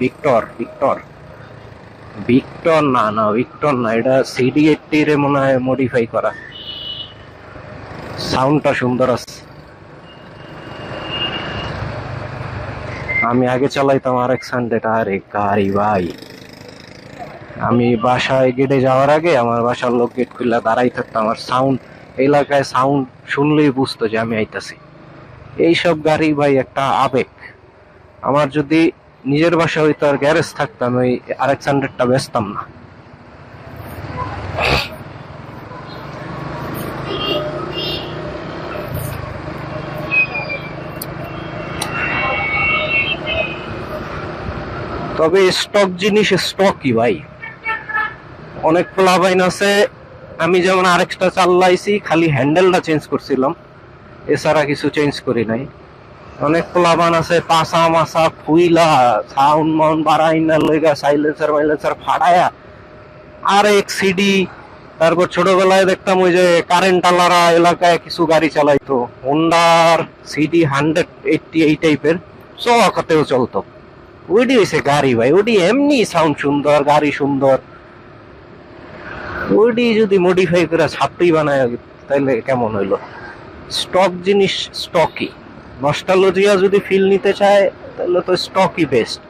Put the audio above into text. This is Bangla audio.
ভিক্টর ভিক্টর ভিক্টর না না ভিক্টর না এটা সিডি এইটটি রে মনে হয় মডিফাই করা। সাউন্ডটা সুন্দর আছে। আমি আগে চালাইতাম আর এক্স হান্ড্রেড আরে গাড়ি ভাই। আমি বাসায় গেটে যাওয়ার আগে আমার বাসার লোক গেট খুললে দাঁড়াই থাকতো আমার সাউন্ড এলাকায় সাউন্ড শুনলেই বুঝতো যে আমি আইতাছি। এইসব গাড়ি ভাই একটা আবেগ। আমার যদি নিজের বাসা হইতো আর গ্যারেজ থাকতাম, ওই হান্ড্রেডটা বেচতাম না। তবে স্টক জিনিস স্টকই ভাই। অনেক প্লাবাইন আছে, আমি যেমন আরেকটা চাল্লাইছি খালি হ্যান্ডেলটা চেঞ্জ করছিলাম। এছাড়া কিছু চেঞ্জ করি নাই। অনেক প্লাবান আছে পাসা মাসা ফুইলা সাউন্ড মাউন্ড বাড়াই না লইগা সাইলেন্সার মাইলেন্সার ফাড়ায়া আর এক সিডি তারপর ছোটবেলায় দেখতাম ওই যে কারেন্ট আলারা এলাকায় কিছু গাড়ি চালাইতো। হোন্ডার সিডি হান্ড্রেড এইটটি এই টাইপের চকাতেও চলতো। ওইটি হয়েছে গাড়ি ভাই ওটি এমনি সাউন্ড সুন্দর, গাড়ি সুন্দর। ওইটি যদি মডিফাই করে ছাত্রী বানায় তাহলে কেমন হইল? স্টক জিনিস স্টকই নস্টালজিয়া যদি ফিল নিতে চায় তাহলে তো স্টকই বেস্ট